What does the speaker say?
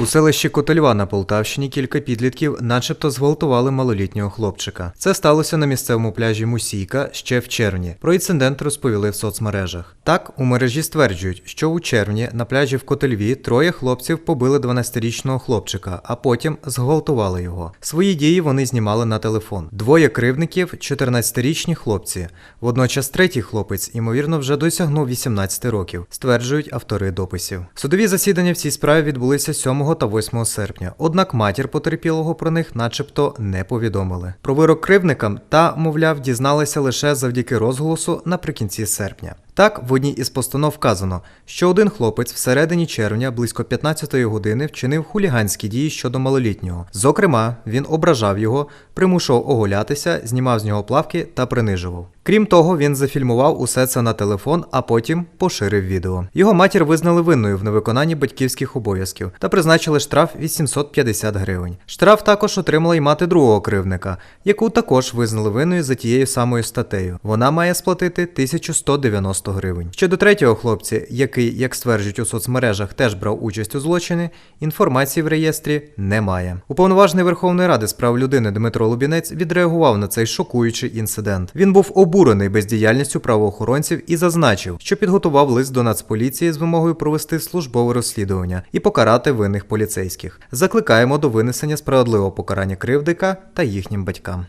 У селищі Котельва на Полтавщині кілька підлітків начебто зґвалтували малолітнього хлопчика. Це сталося на місцевому пляжі Мусійка ще в червні. Про інцидент розповіли в соцмережах. Так, у мережі стверджують, що у червні на пляжі в Котельві троє хлопців побили 12-річного хлопчика, а потім зґвалтували його. Свої дії вони знімали на телефон. Двоє кривдників 14-річні хлопці. Водночас третій хлопець, ймовірно, вже досягнув 18 років, стверджують автори дописів. Судові засідання в цій справі відбулися 7 та 8 серпня. Однак матір потерпілого про них, начебто, не повідомили. Про вирок кривдникам та, мовляв, дізналися лише завдяки розголосу наприкінці серпня. Так, в одній із постанов вказано, що один хлопець всередині червня близько 15-ї години вчинив хуліганські дії щодо малолітнього. Зокрема, він ображав його, примушував оголятися, знімав з нього плавки та принижував. Крім того, він зафільмував усе це на телефон, а потім поширив відео. Його матір визнали винною в невиконанні батьківських обов'язків та призначили штраф 850 гривень. Штраф також отримала й мати другого кривника, яку також визнали винною за тією самою статтею. Вона має сплатити 1190 гривень. Щодо третього хлопця, який, як стверджують у соцмережах, теж брав участь у злочині, інформації в реєстрі немає. Уповноважений Верховної Ради з прав людини Дмитро Лубінець відреагував на цей шокуючий інцидент. Він був обурений бездіяльністю правоохоронців і зазначив, що підготував лист до Нацполіції з вимогою провести службове розслідування і покарати винних поліцейських. Закликаємо до винесення справедливого покарання кривдика та їхнім батькам.